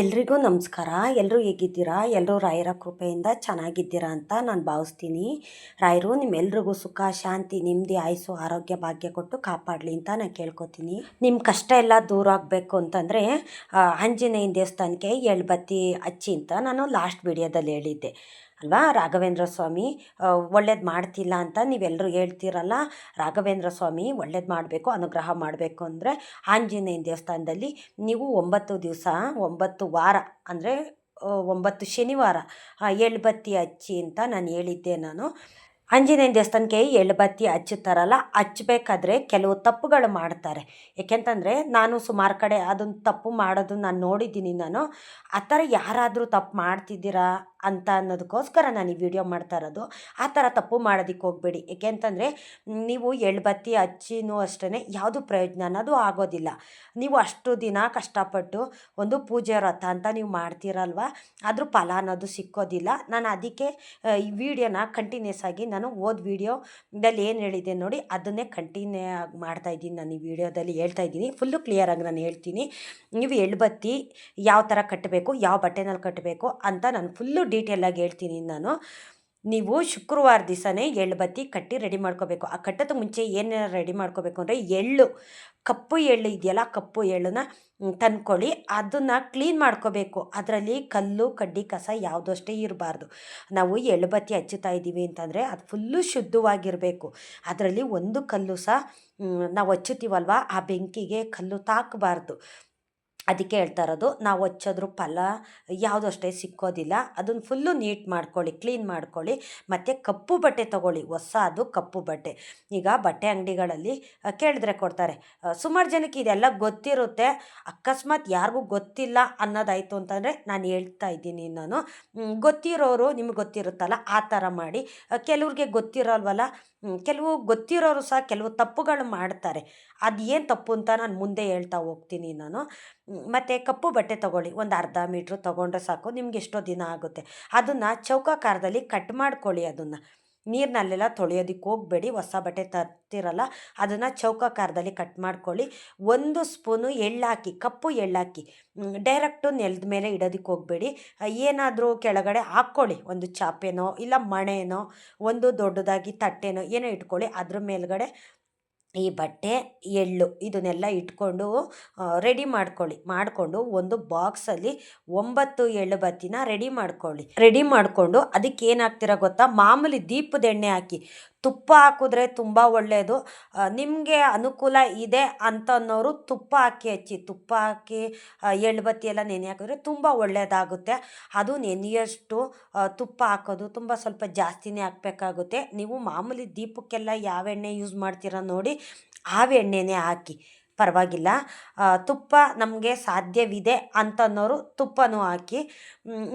ಎಲ್ರಿಗೂ ನಮಸ್ಕಾರ. ಎಲ್ಲರೂ ಹೇಗಿದ್ದೀರಾ? ಎಲ್ಲರೂ ರಾಯರ ಕೃಪೆಯಿಂದ ಚೆನ್ನಾಗಿದ್ದೀರಾ ಅಂತ ನಾನು ಭಾವಿಸ್ತೀನಿ. ರಾಯರು, ನಿಮ್ಮೆಲ್ರಿಗೂ ಸುಖ, ಶಾಂತಿ, ನೆಮ್ಮದಿ, ಆಯಸ್ಸು, ಆರೋಗ್ಯ, ಭಾಗ್ಯ ಕೊಟ್ಟು ಕಾಪಾಡಲಿ ಅಂತ ನಾನು ಕೇಳ್ಕೊತೀನಿ. ನಿಮ್ಮ ಕಷ್ಟ ಎಲ್ಲ ದೂರ ಆಗಬೇಕು ಅಂತಂದರೆ ಆಂಜನೇಯನ ದೇವಸ್ಥಾನಕ್ಕೆ ಎಳ್ಬತ್ತಿ ಹಚ್ಚಿ ಅಂತ ನಾನು ಲಾಸ್ಟ್ ವಿಡಿಯೋದಲ್ಲಿ ಹೇಳಿದ್ದೆ. ಅಲ್ವಾ? ರಾಘವೇಂದ್ರ ಸ್ವಾಮಿ ಒಳ್ಳೇದು ಮಾಡ್ತಿಲ್ಲ ಅಂತ ನೀವೆಲ್ಲರೂ ಹೇಳ್ತೀರಲ್ಲ. ರಾಘವೇಂದ್ರ ಸ್ವಾಮಿ ಒಳ್ಳೇದು ಮಾಡಬೇಕು, ಅನುಗ್ರಹ ಮಾಡಬೇಕು ಅಂದರೆ ಆಂಜನೇಯನ ದೇವಸ್ಥಾನದಲ್ಲಿ ನೀವು ಒಂಬತ್ತು ದಿವಸ, ಒಂಬತ್ತು ವಾರ ಅಂದರೆ ಒಂಬತ್ತು ಶನಿವಾರ ಎಳ್ಬತ್ತಿ ಹಚ್ಚಿ ಅಂತ ನಾನು ಹೇಳಿದ್ದೆ ನಾನು. ಆಂಜನೇಯನ ದೇವಸ್ಥಾನಕ್ಕೆ ಎಳ್ಬತ್ತಿ ಹಚ್ಚುತ್ತಾರಲ್ಲ, ಹಚ್ಚಬೇಕಾದ್ರೆ ಕೆಲವು ತಪ್ಪುಗಳು ಮಾಡ್ತಾರೆ. ಏಕೆಂತಂದರೆ ನಾನು ಸುಮಾರು ಕಡೆ ಅದನ್ನು ತಪ್ಪು ಮಾಡೋದು ನಾನು ನೋಡಿದ್ದೀನಿ ನಾನು. ಆ ಥರ ಯಾರಾದರೂ ತಪ್ಪು ಮಾಡ್ತಿದ್ದೀರಾ? ಅಂತ ಅನ್ನೋದಕ್ಕೋಸ್ಕರ ನಾನು ಈ ವಿಡಿಯೋ ಮಾಡ್ತಾ ಇರೋದು. ಆ ಥರ ತಪ್ಪು ಮಾಡೋದಕ್ಕೆ ಹೋಗಬೇಡಿ. ಏಕೆ ಅಂತಂದರೆ, ನೀವು ಎಳ್ಬತ್ತಿ ಹಚ್ಚಿನೂ ಅಷ್ಟೇ ಯಾವುದು ಪ್ರಯೋಜನ ಅನ್ನೋದು ಆಗೋದಿಲ್ಲ. ನೀವು ಅಷ್ಟು ದಿನ ಕಷ್ಟಪಟ್ಟು ಒಂದು ಪೂಜೆ ವ್ರತ ಅಂತ ನೀವು ಮಾಡ್ತೀರಲ್ವ? ಅದ್ರ ಫಲ ಅನ್ನೋದು ಸಿಕ್ಕೋದಿಲ್ಲ. ನಾನು ಅದಕ್ಕೆ ಈ ವಿಡಿಯೋನ ಕಂಟಿನ್ಯೂಸ್ ಆಗಿ ನಾನು ಓದ್ ವಿಡಿಯೋದಲ್ಲಿ ಏನು ಹೇಳಿದೆ ನೋಡಿ, ಅದನ್ನೇ ಕಂಟಿನ್ಯೂ ಆಗಿ ಮಾಡ್ತಾ ಇದ್ದೀನಿ ನಾನು ಈ ವಿಡಿಯೋದಲ್ಲಿ ಹೇಳ್ತಾ ಇದ್ದೀನಿ. ಫುಲ್ಲು ಕ್ಲಿಯರಾಗಿ ನಾನು ಹೇಳ್ತೀನಿ. ನೀವು ಎಳ್ಬತ್ತಿ ಯಾವ ಥರ ಕಟ್ಟಬೇಕು, ಯಾವ ಬಟ್ಟೆನಲ್ಲಿ ಕಟ್ಟಬೇಕು ಅಂತ ನಾನು ಫುಲ್ಲು ಡೀಟೇಲಾಗಿ ಹೇಳ್ತೀನಿ ನಾನು. ನೀವು ಶುಕ್ರವಾರ ದಿವಸನೇ ಎಳ್ಳು ಬತ್ತಿ ಕಟ್ಟಿ ರೆಡಿ ಮಾಡ್ಕೋಬೇಕು. ಆ ಕಟ್ಟೋದಕ್ಕೆ ಮುಂಚೆ ಏನೇನು ರೆಡಿ ಮಾಡ್ಕೋಬೇಕು ಅಂದರೆ ಎಳ್ಳು. ಕಪ್ಪು ಎಳ್ಳು ಇದೆಯಲ್ಲ ಕಪ್ಪು ಎಳ್ಳನ್ನ ತಂದ್ಕೊಳ್ಳಿ. ಅದನ್ನು ಕ್ಲೀನ್ ಮಾಡ್ಕೋಬೇಕು. ಅದರಲ್ಲಿ ಕಲ್ಲು, ಕಡ್ಡಿ, ಕಸ ಯಾವುದಷ್ಟೇ ಇರಬಾರ್ದು. ನಾವು ಎಳ್ಳು ಬತ್ತಿ ಹಚ್ಚುತ್ತಾ ಇದ್ದೀವಿ ಅಂತಂದರೆ ಅದು ಫುಲ್ಲು ಶುದ್ಧವಾಗಿರಬೇಕು. ಅದರಲ್ಲಿ ಒಂದು ಕಲ್ಲು ಸಹ ನಾವು ಹಚ್ಚುತ್ತೀವಲ್ವ? ಆ ಬೆಂಕಿಗೆ ಕಲ್ಲು ತಾಕಬಾರ್ದು. ಅದಕ್ಕೆ ಹೇಳ್ತಾ ಇರೋದು, ನಾವು ಹಚ್ಚೋದ್ರ ಫಲ ಯಾವುದು ಅಷ್ಟೇ ಸಿಕ್ಕೋದಿಲ್ಲ. ಅದನ್ನು ಫುಲ್ಲು ನೀಟ್ ಮಾಡ್ಕೊಳ್ಳಿ ಕ್ಲೀನ್ ಮಾಡ್ಕೊಳ್ಳಿ. ಮತ್ತು ಕಪ್ಪು ಬಟ್ಟೆ ತೊಗೊಳ್ಳಿ ಹೊಸ ಅದು ಕಪ್ಪು ಬಟ್ಟೆ. ಈಗ ಬಟ್ಟೆ ಅಂಗಡಿಗಳಲ್ಲಿ ಕೇಳಿದ್ರೆ ಕೊಡ್ತಾರೆ ಸುಮಾರು ಜನಕ್ಕೆ ಇದೆಲ್ಲ ಗೊತ್ತಿರುತ್ತೆ. ಅಕಸ್ಮಾತ್ ಯಾರಿಗೂ ಗೊತ್ತಿಲ್ಲ ಅನ್ನೋದಾಯಿತು ಅಂತಂದರೆ ನಾನು ಹೇಳ್ತಾ ಇದ್ದೀನಿ ನಾನು. ಗೊತ್ತಿರೋರು ನಿಮ್ಗೆ ಗೊತ್ತಿರುತ್ತಲ್ಲ, ಆ ಥರ ಮಾಡಿ. ಕೆಲವ್ರಿಗೆ ಗೊತ್ತಿರೋಲ್ವಲ್ಲ ಕೆಲವು ಗೊತ್ತಿರೋರು ಸಹ ಕೆಲವು ತಪ್ಪುಗಳು ಮಾಡ್ತಾರೆ. ಅದು ತಪ್ಪು ಅಂತ ನಾನು ಮುಂದೆ ಹೇಳ್ತಾ ಹೋಗ್ತೀನಿ ನಾನು. ಮತ್ತು ಕಪ್ಪು ಬಟ್ಟೆ ತಗೊಳ್ಳಿ. ಒಂದು ಅರ್ಧ ಮೀಟ್ರ್ ತೊಗೊಂಡ್ರೆ ಸಾಕು. ನಿಮ್ಗೆ ಎಷ್ಟೋ ದಿನ ಆಗುತ್ತೆ. ಅದನ್ನು ಚೌಕಾಕಾರದಲ್ಲಿ ಕಟ್ ಮಾಡ್ಕೊಳ್ಳಿ ಅದನ್ನು. ನೀರಿನಲ್ಲೆಲ್ಲ ತೊಳೆಯೋದಕ್ಕೆ ಹೋಗಬೇಡಿ, ಹೊಸ ಬಟ್ಟೆ ತರ್ತಿರಲ್ಲ, ಅದನ್ನು ಚೌಕಾಕಾರದಲ್ಲಿ ಕಟ್ ಮಾಡ್ಕೊಳ್ಳಿ. ಒಂದು ಸ್ಪೂನು ಎಳ್ಳಾಕಿ, ಕಪ್ಪು ಎಳ್ಳಾಕಿ ಡೈರೆಕ್ಟು ನೆಲದ ಮೇಲೆ ಇಡೋದಕ್ಕೆ ಹೋಗಬೇಡಿ. ಏನಾದರೂ ಕೆಳಗಡೆ ಹಾಕ್ಕೊಳ್ಳಿ, ಒಂದು ಚಾಪೆನೋ ಇಲ್ಲ ಮಣೆನೋ, ಒಂದು ದೊಡ್ಡದಾಗಿ ತಟ್ಟೆನೋ, ಏನೋ ಇಟ್ಕೊಳ್ಳಿ. ಅದ್ರ ಮೇಲ್ಗಡೆ ಈ ಬಟ್ಟೆ, ಎಳ್ಳು ಇದನ್ನೆಲ್ಲ ಇಟ್ಕೊಂಡು ರೆಡಿ ಮಾಡ್ಕೊಳ್ಳಿ. ಮಾಡಿಕೊಂಡು ಒಂದು ಬಾಕ್ಸಲ್ಲಿ ಒಂಬತ್ತು ಎಳ್ಳು ಬತ್ತಿನ ರೆಡಿ ಮಾಡ್ಕೊಳ್ಳಿ. ರೆಡಿ ಮಾಡಿಕೊಂಡು ಅದಕ್ಕೆ ಏನು ಗೊತ್ತಾ? ಮಾಮೂಲಿ ದೀಪದ ಎಣ್ಣೆ ಹಾಕಿ. ತುಪ್ಪ ಹಾಕಿದ್ರೆ ತುಂಬ ಒಳ್ಳೆಯದು ನಿಮಗೆ ಅನುಕೂಲ ಇದೆ ಅಂತ ಅನ್ನೋರು ತುಪ್ಪ ಹಾಕಿ ಹಚ್ಚಿ, ತುಪ್ಪ ಹಾಕಿ ಎಳ್ಳುಬತ್ತಿ ಎಲ್ಲ ನೆನೆ ಹಾಕಿದ್ರೆ ತುಂಬ ಒಳ್ಳೆಯದಾಗುತ್ತೆ ಅದು ನೆನೆಯಷ್ಟು ತುಪ್ಪ ಹಾಕೋದು ತುಂಬ ಸ್ವಲ್ಪ ಜಾಸ್ತಿನೇ ಹಾಕಬೇಕಾಗುತ್ತೆ. ನೀವು ಮಾಮೂಲಿ ದೀಪಕ್ಕೆಲ್ಲ ಯಾವ ಎಣ್ಣೆ ಯೂಸ್ ಮಾಡ್ತೀರ ನೋಡಿ, ಆ ಎಣ್ಣೆನೇ ಹಾಕಿ. ಪರವಾಗಿಲ್ಲ. ತುಪ್ಪ ನಮಗೆ ಸಾಧ್ಯವಿದೆ ಅಂತನ್ನೋರು ತುಪ್ಪನೂ ಹಾಕಿ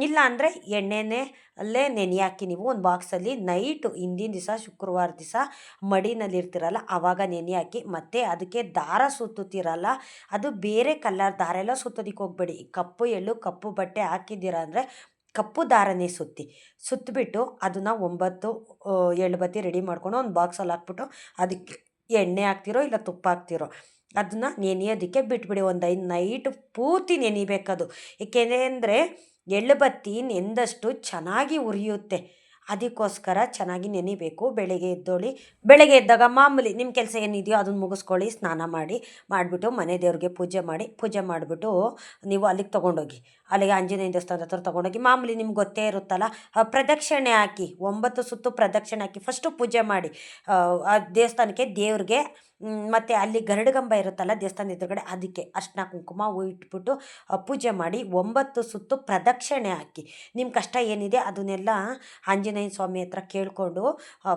ಇಲ್ಲ ಅಂದರೆ ಎಣ್ಣೆನೇ ಅಲ್ಲೇ ನೆನೆ ಹಾಕಿ ನೀವು ಒಂದು ಬಾಕ್ಸಲ್ಲಿ ನೈಟು ಹಿಂದಿನ ದಿವಸ, ಶುಕ್ರವಾರ ದಿವಸ ಮಡಿನಲ್ಲಿರ್ತೀರಲ್ಲ ಆವಾಗ ನೆನೆ ಹಾಕಿ, ಮತ್ತು ಅದಕ್ಕೆ ದಾರ ಸುತ್ತುತ್ತೀರಲ್ಲ, ಅದು ಬೇರೆ ಕಲ್ಲರ್ ದಾರ ಎಲ್ಲ ಸುತ್ತೋದಕ್ಕೆ ಹೋಗಬೇಡಿ. ಕಪ್ಪು ಎಳ್ಳು, ಕಪ್ಪು ಬಟ್ಟೆ ಹಾಕಿದ್ದೀರ ಅಂದರೆ ಕಪ್ಪು ದಾರನೇ ಸುತ್ತಿ. ಸುತ್ತಿಬಿಟ್ಟು ಅದನ್ನು ಒಂಬತ್ತು ಎಳ್ಳು ಬತ್ತಿ ರೆಡಿ ಮಾಡ್ಕೊಂಡು ಒಂದು ಬಾಕ್ಸಲ್ಲಿ ಹಾಕ್ಬಿಟ್ಟು ಅದಕ್ಕೆ ಎಣ್ಣೆ ಹಾಕ್ತಿರೋ ಇಲ್ಲ ತುಪ್ಪ ಹಾಕ್ತಿರೋ? ಅದನ್ನ ನೆನೆಯೋದಕ್ಕೆ ಬಿಟ್ಬಿಡಿ. ಒಂದು ಐದು ನೈಟ್ ಪೂರ್ತಿ ನೆನಿಬೇಕದು. ಏಕೆಂದರೆ ಎಳ್ಳು ಬತ್ತಿ ನೆಂದಷ್ಟು ಚೆನ್ನಾಗಿ ಉರಿಯುತ್ತೆ. ಅದಕ್ಕೋಸ್ಕರ ಚೆನ್ನಾಗಿ ನೆನಿಬೇಕು. ಬೆಳಗ್ಗೆ ಎದ್ದೋಳಿ. ಬೆಳಗ್ಗೆ ಎದ್ದಾಗ ಮಾಮೂಲಿ ನಿಮ್ಮ ಕೆಲಸ ಏನಿದೆಯೋ ಅದನ್ನು ಮುಗಿಸ್ಕೊಳ್ಳಿ, ಸ್ನಾನ ಮಾಡಿ, ಮಾಡಿಬಿಟ್ಟು ಮನೆ ದೇವ್ರಿಗೆ ಪೂಜೆ ಮಾಡಿ, ಪೂಜೆ ಮಾಡಿಬಿಟ್ಟು ನೀವು ಅಲ್ಲಿಗೆ ತೊಗೊಂಡೋಗಿ, ಅಲ್ಲಿಗೆ ಆಂಜನೇಯ ದೇವಸ್ಥಾನದ ಹತ್ರ ತೊಗೊಂಡೋಗಿ, ಮಾಮೂಲಿ ನಿಮ್ಗೆ ಗೊತ್ತೇ ಇರುತ್ತಲ್ಲ ಪ್ರದಕ್ಷಿಣೆ ಹಾಕಿ, ಒಂಬತ್ತು ಸುತ್ತು ಪ್ರದಕ್ಷಿಣೆ ಹಾಕಿ ಫಸ್ಟು ಪೂಜೆ ಮಾಡಿ ಆ ದೇವಸ್ಥಾನಕ್ಕೆ ದೇವ್ರಿಗೆ ಮತ್ತು ಅಲ್ಲಿ ಗರುಡಗಂಬ ಇರುತ್ತಲ್ಲ ದೇವಸ್ಥಾನದ ಎದುರುಗಡೆ, ಅದಕ್ಕೆ ಅರ್ಶಿನ ಕುಂಕುಮ ಇಟ್ಬಿಟ್ಟು ಪೂಜೆ ಮಾಡಿ ಒಂಬತ್ತು ಸುತ್ತು ಪ್ರದಕ್ಷಿಣೆ ಹಾಕಿ. ನಿಮ್ಮ ಕಷ್ಟ ಏನಿದೆ ಅದನ್ನೆಲ್ಲ ಆಂಜನೇಯ ಸ್ವಾಮಿ ಹತ್ರ ಕೇಳಿಕೊಂಡು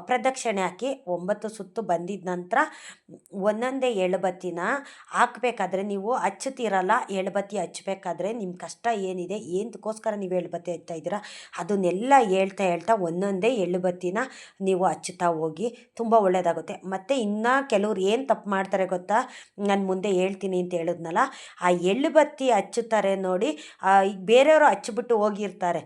ಪ್ರದಕ್ಷಿಣೆ ಹಾಕಿ ಒಂಬತ್ತು ಸುತ್ತು ಬಂದಿದ ನಂತರ ಒಂದೊಂದೇ ಎಳುಬತ್ತಿನ ಹಾಕ್ಬೇಕಾದ್ರೆ ನೀವು ಹಚ್ಚುತ್ತೀರಲ್ಲ, ಎಳುಬತ್ತಿ ಹಚ್ಚಬೇಕಾದ್ರೆ ನಿಮ್ಮ ಕಷ್ಟ ಏನಿದೆ ಏನಕ್ಕೋಸ್ಕರ ನೀವು ಎಳುಬತ್ತಿ ಹಚ್ತಾ ಇದ್ದೀರಾ, ಅದನ್ನೆಲ್ಲ ಹೇಳ್ತಾ ಹೇಳ್ತಾ ಒಂದೊಂದೇ ಎಳುಬತ್ತಿನ ನೀವು ಹಚ್ಚುತ್ತಾ ಹೋಗಿ, ತುಂಬ ಒಳ್ಳೆಯದಾಗುತ್ತೆ ಮತ್ತು ಇನ್ನೂ ಕೆಲವ್ರು ಏನು ತಪ್ಪು ಮಾಡ್ತಾರೆ ಗೊತ್ತಾ? ನಾನು ಮುಂದೆ ಹೇಳ್ತೀನಿ ಅಂತ ಹೇಳಿದ್ನಲ್ಲ, ಆ ಎಳ್ಳು ಬತ್ತಿ ಹಚ್ಚುತ್ತಾರೆ ನೋಡಿ ಬೇರೆಯವರು ಹಚ್ಚಿಬಿಟ್ಟು ಹೋಗಿರ್ತಾರೆ.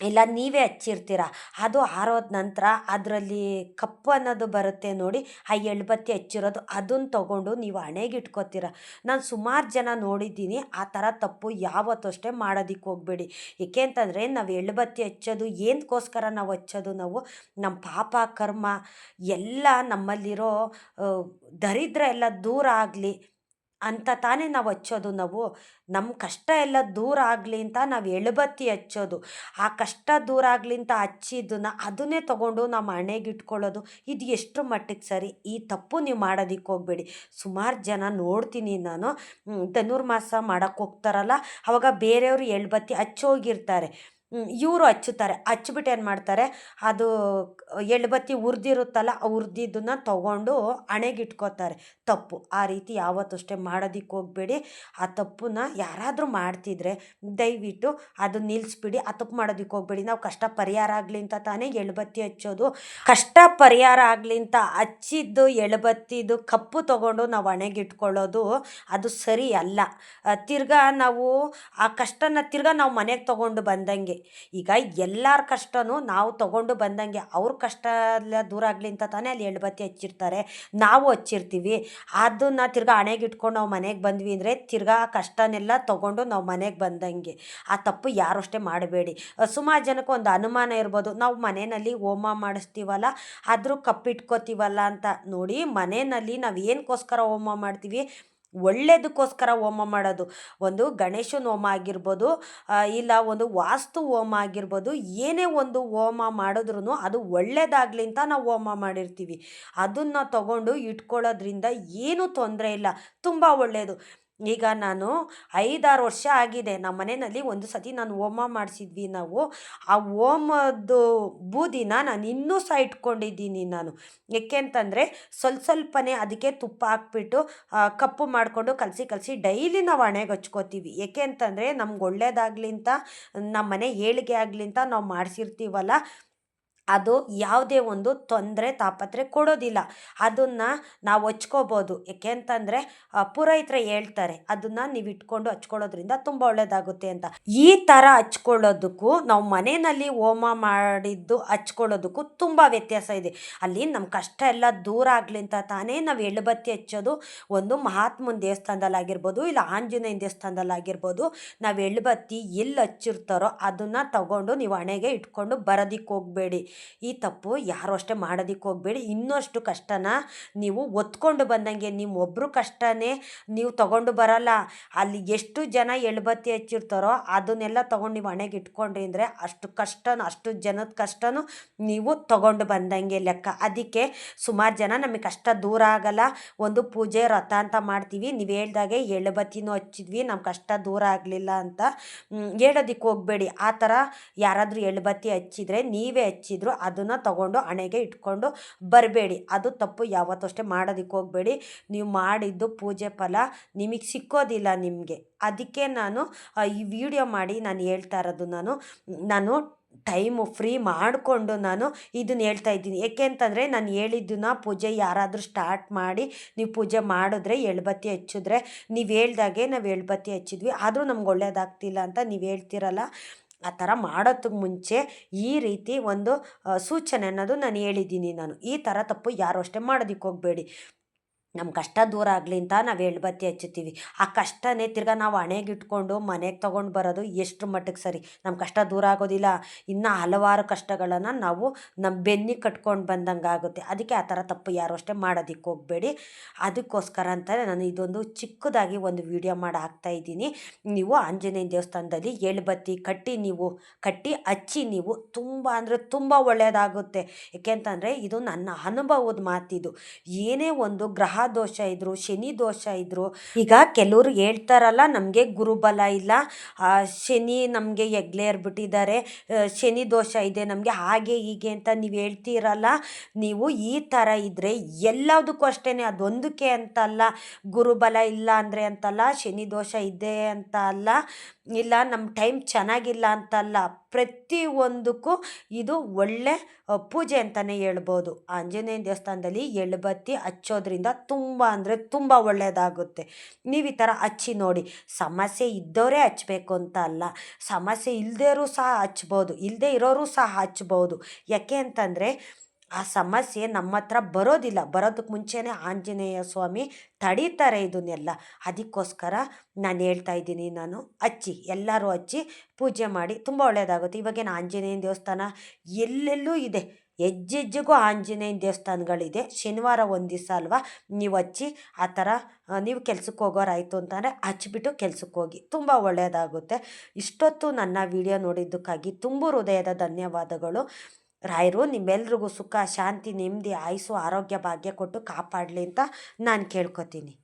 ಇಲ್ಲ, ನೀವೇ ಹಚ್ಚಿರ್ತೀರ? ಅದು ಆರೋದ ನಂತರ ಅದರಲ್ಲಿ ಕಪ್ಪು ಅನ್ನೋದು ಬರುತ್ತೆ ನೋಡಿ, ಆ ಎಳ್ಬತ್ತಿ ಹಚ್ಚಿರೋದು ಅದನ್ನ ತಗೊಂಡು ನೀವು ಹಣೆಗೆ ಇಟ್ಕೋತೀರ ನಾನು ಸುಮಾರು ಜನ ನೋಡಿದ್ದೀನಿ, ಆ ಥರ ತಪ್ಪು ಯಾವತ್ತೂ ಅಷ್ಟೇ ಮಾಡೋದಕ್ಕೆ ಹೋಗಬೇಡಿ. ಏಕೆ ಅಂತಂದರೆ, ನಾವು ಎಳ್ಬತ್ತಿ ಹಚ್ಚೋದು ಏನಕ್ಕೋಸ್ಕರ ನಾವು ಹಚ್ಚೋದು ನಾವು? ನಮ್ಮ ಪಾಪ, ಕರ್ಮ, ಎಲ್ಲ ನಮ್ಮಲ್ಲಿರೋ ದರಿದ್ರ ಎಲ್ಲ ದೂರ ಆಗಲಿ ಅಂತ ತಾನೇ ನಾವು ಹಚ್ಚೋದು. ನಾವು ನಮ್ಮ ಕಷ್ಟ ಎಲ್ಲ ದೂರ ಆಗಲಿ ಅಂತ ನಾವು ಎಳಬತ್ತಿ ಹಚ್ಚೋದು. ಆ ಕಷ್ಟ ದೂರ ಆಗಲಿ ಅಂತ ಹಚ್ಚಿದ್ದನ್ನು ಅದನ್ನೇ ತೊಗೊಂಡು ನಮ್ಮ ಹಣೆಗೆ ಇಟ್ಕೊಳ್ಳೋದು. ಇದು ಎಷ್ಟು ಮಟ್ಟಿಗೆ ಸರಿ? ಈ ತಪ್ಪು ನೀವು ಮಾಡೋದಕ್ಕೆ ಹೋಗಬೇಡಿ. ಸುಮಾರು ಜನ ನೋಡ್ತೀನಿ ನಾನು. ಧನುರ್ಮಾಸ ಮಾಡೋಕ್ಕೆ ಹೋಗ್ತಾರಲ್ಲ, ಅವಾಗ ಬೇರೆಯವರು ಎಳಬತ್ತಿ ಹಚ್ಚೋಗಿರ್ತಾರೆ. ಇವರು ಹಚ್ಚುತ್ತಾರೆ. ಹಚ್ಚಿಬಿಟ್ಟು ಏನು ಮಾಡ್ತಾರೆ, ಅದು ಎಳ್ಬತ್ತಿ ಉರಿದಿರುತ್ತಲ್ಲ, ಆ ಉರಿದಿದ್ದನ್ನ ತೊಗೊಂಡು ಹಣೆಗೆ ಇಟ್ಕೋತಾರೆ ತಪ್ಪು. ಆ ರೀತಿ ಯಾವತ್ತೂ ಅಷ್ಟೇ ಮಾಡೋದಕ್ಕೆ ಹೋಗಬೇಡಿ. ಆ ತಪ್ಪನ್ನ ಯಾರಾದರೂ ಮಾಡ್ತಿದ್ರೆ ದಯವಿಟ್ಟು ಅದು ನಿಲ್ಲಿಸ್ಬಿಡಿ ಆ ತಪ್ಪು ಮಾಡೋದಿಕ್ಕೆ ಹೋಗಬೇಡಿ. ನಾವು ಕಷ್ಟ ಪರಿಹಾರ ಆಗಲಿ ಅಂತ ತಾನೇ ಎಳ್ಬತ್ತಿ ಹಚ್ಚೋದು. ಕಷ್ಟ ಪರಿಹಾರ ಆಗಲಿ ಅಂತ ಹಚ್ಚಿದ್ದು ಎಳ್ಬತ್ತಿದು ಕಪ್ಪು ತೊಗೊಂಡು ನಾವು ಹಣೆಗಿಟ್ಕೊಳ್ಳೋದು, ಅದು ಸರಿ ಅಲ್ಲ ತಿರ್ಗಾ ನಾವು ಆ ಕಷ್ಟನ ತಿರ್ಗಾ ನಾವು ಮನೆಗೆ ತೊಗೊಂಡು ಬಂದಂಗೆ. ಈಗ ಎಲ್ಲರ ಕಷ್ಟನೂ ನಾವು ತಗೊಂಡು ಬಂದಂಗೆ ಅವ್ರ ಕಷ್ಟ ಎಲ್ಲ ದೂರ ಆಗಲಿ ಅಂತ ತಾನೇ ಅಲ್ಲಿ ಎಳ್ಬತ್ತಿ ಹಚ್ಚಿರ್ತಾರೆ. ನಾವು ಹಚ್ಚಿರ್ತೀವಿ. ಅದನ್ನು ತಿರ್ಗಾ ಹಣೆಗೆ ಇಟ್ಕೊಂಡು ನಾವು ಮನೆಗೆ ಬಂದ್ವಿ ಅಂದರೆ ತಿರ್ಗಾ ಆ ಕಷ್ಟನೆಲ್ಲ ತಗೊಂಡು ನಾವು ಮನೆಗೆ ಬಂದಂಗೆ. ಆ ತಪ್ಪು ಯಾರು ಅಷ್ಟೇ ಮಾಡಬೇಡಿ. ಸುಮಾರು ಜನಕ್ಕೆ ಒಂದು ಅನುಮಾನ ಇರ್ಬೋದು. ನಾವು ಮನೆಯಲ್ಲಿ ಹೋಮ ಮಾಡಿಸ್ತೀವಲ್ಲ, ಆದರೂ ಕಪ್ಪಿಟ್ಕೋತೀವಲ್ಲ ಅಂತ ನೋಡಿ ಮನೆಯಲ್ಲಿ ನಾವು ಏನಕ್ಕೋಸ್ಕರ ಹೋಮ ಮಾಡ್ತೀವಿ? ಒಳ್ಳೇದಕ್ಕೋಸ್ಕರ ಹೋಮ ಮಾಡೋದು. ಒಂದು ಗಣೇಶನ ಹೋಮ ಆಗಿರ್ಬೋದು ಇಲ್ಲ ಒಂದು ವಾಸ್ತು ಹೋಮ ಆಗಿರ್ಬೋದು, ಏನೇ ಒಂದು ಹೋಮ ಮಾಡಿದ್ರೂ ಅದು ಒಳ್ಳೇದಾಗಲಿ ಅಂತ ನಾವು ಹೋಮ ಮಾಡಿರ್ತೀವಿ. ಅದನ್ನು ತಗೊಂಡು ಇಟ್ಕೊಳ್ಳೋದ್ರಿಂದ ಏನೂ ತೊಂದರೆ ಇಲ್ಲ. ತುಂಬ ಒಳ್ಳೆಯದು ಈಗ ನಾನು ಐದಾರು ವರ್ಷ ಆಗಿದೆ. ನಮ್ಮ ಮನೆಯಲ್ಲಿ ಒಂದು ಸತಿ ನಾನು ಹೋಮ ಮಾಡಿಸಿದ್ವಿ ನಾವು. ಆ ಹೋಮದ್ದು ಬೂದಿನ ನಾನು ಇನ್ನೂ ಸಹ ಇಟ್ಕೊಂಡಿದ್ದೀನಿ ನಾನು. ಏಕೆ ಅಂತಂದರೆ ಸ್ವಲ್ಪ ಸ್ವಲ್ಪನೇ ಅದಕ್ಕೆ ತುಪ್ಪ ಹಾಕ್ಬಿಟ್ಟು ಕಪ್ಪು ಮಾಡಿಕೊಂಡು ಕಲಸಿ ಕಲಸಿ ಡೈಲಿ ನಾವು ಹಣೆಗೆ ಹಚ್ಕೋತೀವಿ. ಏಕೆ ಅಂತಂದರೆ ನಮ್ಗೆ ಒಳ್ಳೇದಾಗ್ಲಿಂತ ನಮ್ಮ ಮನೆ ಏಳಿಗೆ ಆಗ್ಲಿಂತ ನಾವು ಮಾಡಿಸಿರ್ತೀವಲ್ಲ ಅದು ಯಾವುದೇ ಒಂದು ತೊಂದರೆ, ತಾಪತ್ರೆ ಕೊಡೋದಿಲ್ಲ. ಅದನ್ನು ನಾವು ಹಚ್ಕೋಬೋದು ಯಾಕೆ ಅಂತಂದರೆ ಪುರೋಹಿತ್ರು ಹೇಳ್ತಾರೆ, ಅದನ್ನು ನೀವು ಇಟ್ಕೊಂಡು ಹಚ್ಕೊಳ್ಳೋದ್ರಿಂದ ತುಂಬ ಒಳ್ಳೆಯದಾಗುತ್ತೆ ಅಂತ. ಈ ಥರ ಹಚ್ಕೊಳ್ಳೋದಕ್ಕೂ, ನಾವು ಮನೆಯಲ್ಲಿ ಹೋಮ ಮಾಡಿದ್ದು ಹಚ್ಕೊಳ್ಳೋದಕ್ಕೂ ತುಂಬ ವ್ಯತ್ಯಾಸ ಇದೆ. ಅಲ್ಲಿ ನಮ್ಮ ಕಷ್ಟ ಎಲ್ಲ ದೂರ ಆಗಲಿ ಅಂತ ತಾನೇ ನಾವು ಎಳ್ಬತ್ತಿ ಹಚ್ಚೋದು. ಒಂದು ಮಹಾತ್ಮನ ದೇವಸ್ಥಾನದಲ್ಲಾಗಿರ್ಬೋದು ಇಲ್ಲ ಆಂಜನೇಯನ ದೇವಸ್ಥಾನದಲ್ಲಾಗಿರ್ಬೋದು ನಾವು ಎಳ್ಬತ್ತಿ ಎಲ್ಲಿ ಹಚ್ಚಿರ್ತಾರೋ ಅದನ್ನು ತಗೊಂಡು ನೀವು ಹಣೆಗೆ ಇಟ್ಕೊಂಡು ಬರೋದಿಕ್ಕೆ ಹೋಗಬೇಡಿ. ಈ ತಪ್ಪು ಯಾರು ಅಷ್ಟೇ ಮಾಡೋದಕ್ಕೆ ಹೋಗಬೇಡಿ. ಇನ್ನಷ್ಟು ಕಷ್ಟನ ನೀವು ಒತ್ಕೊಂಡು ಬಂದಂಗೆ ನಿಮ್ಮ ಒಬ್ಬರು ಕಷ್ಟನೇ ನೀವು ತಗೊಂಡು ಬರಲ್ಲ. ಅಲ್ಲಿ ಎಷ್ಟು ಜನ ಎಳ್ಬತ್ತಿ ಹಚ್ಚಿರ್ತಾರೋ ಅದನ್ನೆಲ್ಲ ತೊಗೊಂಡು ನೀವು ಹಣೆಗೆ ಇಟ್ಕೊಂಡ್ರಿ ಅಂದರೆ ಅಷ್ಟು ಕಷ್ಟನ, ಅಷ್ಟು ಜನದ ಕಷ್ಟನೂ ನೀವು ತಗೊಂಡು ಬಂದಂಗೆ ಲೆಕ್ಕ. ಅದಕ್ಕೆ ಸುಮಾರು ಜನ ನಮಗೆ ಕಷ್ಟ ದೂರ ಆಗಲ್ಲ. ಒಂದು ಪೂಜೆ, ರಥ ಅಂತ ಮಾಡ್ತೀವಿ. ನೀವು ಹೇಳ್ದಾಗೆ ಎಳ್ಬತ್ತಿನೂ ಹಚ್ಚಿದ್ವಿ ನಮ್ಮ ಕಷ್ಟ ದೂರ ಆಗಲಿಲ್ಲ ಅಂತ ಹೇಳೋದಿಕ್ಕೆ ಹೋಗಬೇಡಿ. ಆ ಥರ ಯಾರಾದರೂ ಎಳ್ಬತ್ತಿ ಹಚ್ಚಿದ್ರೆ ನೀವೇ ಹಚ್ಚಿದ್ರು. ಅದನ್ನು ತಗೊಂಡು ಹಣೆಗೆ ಇಟ್ಕೊಂಡು ಬರಬೇಡಿ. ಅದು ತಪ್ಪು ಯಾವತ್ತೂ ಅಷ್ಟೇ ಮಾಡೋದಕ್ಕೆ ಹೋಗಬೇಡಿ. ನೀವು ಮಾಡಿದ್ದು ಪೂಜೆ ಫಲ ನಿಮಗೆ ಸಿಕ್ಕೋದಿಲ್ಲ ನಿಮಗೆ. ಅದಕ್ಕೆ ನಾನು ಈ ವಿಡಿಯೋ ಮಾಡಿ ನಾನು ಹೇಳ್ತಾ ಇರೋದು ನಾನು. ನಾನು ಟೈಮು ಫ್ರೀ ಮಾಡಿಕೊಂಡು ನಾನು ಇದನ್ನ ಹೇಳ್ತಾ ಇದ್ದೀನಿ. ಏಕೆ ಅಂತಂದರೆ ನಾನು ಹೇಳಿದ್ದನ್ನ ಪೂಜೆ ಯಾರಾದರೂ ಸ್ಟಾರ್ಟ್ ಮಾಡಿ ನೀವು ಪೂಜೆ ಮಾಡಿದ್ರೆ ಎಳ್ಬತ್ತಿ ಹಚ್ಚಿದ್ರೆ, ನೀವು ಹೇಳ್ದಾಗೆ ನಾವು ಎಳ್ಬತ್ತಿ ಹಚ್ಚಿದ್ವಿ. ಆದರೂ ನಮ್ಗೆ ಒಳ್ಳೇದಾಗ್ತಿಲ್ಲ ಅಂತ ನೀವು ಹೇಳ್ತಿರಲ್ಲ. ಆ ಥರ ಮಾಡೋದಕ್ಕೆ ಮುಂಚೆ ಈ ರೀತಿ ಒಂದು ಸೂಚನೆ ಅನ್ನೋದು ನಾನು ಹೇಳಿದ್ದೀನಿ ನಾನು. ಈ ಥರ ತಪ್ಪು ಯಾರು ಅಷ್ಟೇ ಮಾಡೋದಕ್ಕೆ ಹೋಗಬೇಡಿ. ನಮ್ಮ ಕಷ್ಟ ದೂರ ಆಗಲಿ ಅಂತ ನಾವು ಎಳ್ಬತ್ತಿ ಹಚ್ಚುತ್ತೀವಿ. ಆ ಕಷ್ಟನೇ ತಿರ್ಗಾ ನಾವು ಹಣೆಗೆ ಇಟ್ಕೊಂಡು ಮನೆಗೆ ತೊಗೊಂಡು ಬರೋದು ಎಷ್ಟು ಮಟ್ಟಕ್ಕೆ ಸರಿ. ನಮ್ಮ ಕಷ್ಟ ದೂರ ಆಗೋದಿಲ್ಲ. ಇನ್ನು ಹಲವಾರು ಕಷ್ಟಗಳನ್ನು ನಾವು ನಮ್ಮ ಬೆನ್ನಿಗೆ ಕಟ್ಕೊಂಡು ಬಂದಂಗೆ ಆಗುತ್ತೆ. ಅದಕ್ಕೆ ಆ ಥರ ತಪ್ಪು ಯಾರು ಅಷ್ಟೇ ಮಾಡೋದಕ್ಕೆ ಹೋಗಬೇಡಿ. ಅದಕ್ಕೋಸ್ಕರ ಅಂತಲೇ ನಾನು ಇದೊಂದು ಚಿಕ್ಕದಾಗಿ ಒಂದು ವಿಡಿಯೋ ಮಾಡಿ ಹಾಕ್ತಾ ಇದ್ದೀನಿ. ನೀವು ಆಂಜನೇಯ ದೇವಸ್ಥಾನದಲ್ಲಿ ಎಳ್ಬತ್ತಿ ಕಟ್ಟಿ ನೀವು, ಕಟ್ಟಿ ಹಚ್ಚಿ ನೀವು ತುಂಬ ಅಂದರೆ ತುಂಬ ಒಳ್ಳೆಯದಾಗುತ್ತೆ ಏಕೆಂತಂದರೆ ಇದು ನನ್ನ ಅನುಭವದ ಮಾತಿದು. ಏನೇ ಒಂದು ಗ್ರಹ ದೋಷ ಇದ್ರು, ಶನಿ ದೋಷ ಇದ್ರು, ಈಗ ಕೆಲವರು ಹೇಳ್ತಾರಲ್ಲ, ನಮಗೆ ಗುರುಬಲ ಇಲ್ಲ. ಶನಿ ನಮಗೆ ಎಗ್ಲೇರ್ಬಿಟ್ಟಿದ್ದಾರೆ ಬಿಟ್ಟಿದ್ದಾರೆ ಶನಿ ದೋಷ ಇದೆ, ನಮಗೆ ಹಾಗೆ ಹೀಗೆ ಅಂತ ನೀವು ಹೇಳ್ತೀರಲ್ಲ, ನೀವು ಈ ಥರ ಇದ್ದರೆ ಎಲ್ಲದಕ್ಕೂ ಅಷ್ಟೇ ಅದೊಂದಕ್ಕೆ ಅಂತಲ್ಲ, ಗುರುಬಲ ಇಲ್ಲ ಅಂದರೆ ಅಂತಲ್ಲ, ಶನಿ ದೋಷ ಇದೆ ಅಂತ ಅಲ್ಲ, ಇಲ್ಲ ನಮ್ಮ ಟೈಮ್ ಚೆನ್ನಾಗಿಲ್ಲ ಅಂತಲ್ಲ ಪ್ರತಿಯೊಂದಕ್ಕೂ ಇದು ಒಳ್ಳೆ ಪೂಜೆ ಅಂತಲೇ ಹೇಳ್ಬೋದು. ಆಂಜನೇಯ ದೇವಸ್ಥಾನದಲ್ಲಿ ಎಳ್ಬತ್ತಿ ಹಚ್ಚೋದ್ರಿಂದ ತುಂಬ ಅಂದರೆ ತುಂಬ ಒಳ್ಳೆಯದಾಗುತ್ತೆ ನೀವು ಈ ಥರ ಹಚ್ಚಿ ನೋಡಿ. ಸಮಸ್ಯೆ ಇದ್ದವರೇ ಹಚ್ಚಬೇಕು ಅಂತ ಅಲ್ಲ. ಸಮಸ್ಯೆ ಇಲ್ಲದೇರೂ ಸಹ ಹಚ್ಬೋದು. ಇಲ್ಲದೇ ಇರೋರು ಸಹ ಹಚ್ಬೋದು. ಯಾಕೆ ಅಂತಂದರೆ ಆ ಸಮಸ್ಯೆ ನಮ್ಮ ಹತ್ರ ಬರೋದಿಲ್ಲ. ಬರೋದಕ್ಕೆ ಮುಂಚೆನೇ ಆಂಜನೇಯ ಸ್ವಾಮಿ ತಡೀತಾರೆ ಇದನ್ನೆಲ್ಲ. ಅದಕ್ಕೋಸ್ಕರ ನಾನು ಹೇಳ್ತಾ ಇದ್ದೀನಿ, ನಾನು ಹಚ್ಚಿ, ಎಲ್ಲರೂ ಹಚ್ಚಿ ಪೂಜೆ ಮಾಡಿ. ತುಂಬ ಒಳ್ಳೆಯದಾಗುತ್ತೆ ಇವಾಗೇನು ಆಂಜನೇಯನ ದೇವಸ್ಥಾನ ಎಲ್ಲೆಲ್ಲೂ ಇದೆ. ಹೆಜ್ಜೆಜ್ಜೆಗೂ ಆಂಜನೇಯನ ದೇವಸ್ಥಾನಗಳಿದೆ. ಶನಿವಾರ ಒಂದು ದಿವಸ ಅಲ್ವಾ? ನೀವು ಹಚ್ಚಿ ಆ ಥರ ನೀವು ಕೆಲ್ಸಕ್ಕೆ ಹೋಗೋರಾಯಿತು ಅಂತಂದರೆ ಹಚ್ಚಿಬಿಟ್ಟು ಕೆಲ್ಸಕ್ಕೆ ಹೋಗಿ. ತುಂಬ ಒಳ್ಳೆಯದಾಗುತ್ತೆ ಇಷ್ಟೊತ್ತು ನನ್ನ ವಿಡಿಯೋ ನೋಡಿದ್ದಕ್ಕಾಗಿ ತುಂಬ ಹೃದಯದ ಧನ್ಯವಾದಗಳು. ರಾಯರು, ನಿಮ್ಮೆಲ್ರಿಗೂ ಸುಖ, ಶಾಂತಿ, ನೆಮ್ಮದಿ ಆಯಿಸು ಆರೋಗ್ಯ, ಭಾಗ್ಯ ಕೊಟ್ಟು ಕಾಪಾಡಲಿ ಅಂತ ನಾನು ಕೇಳ್ಕೊತೀನಿ.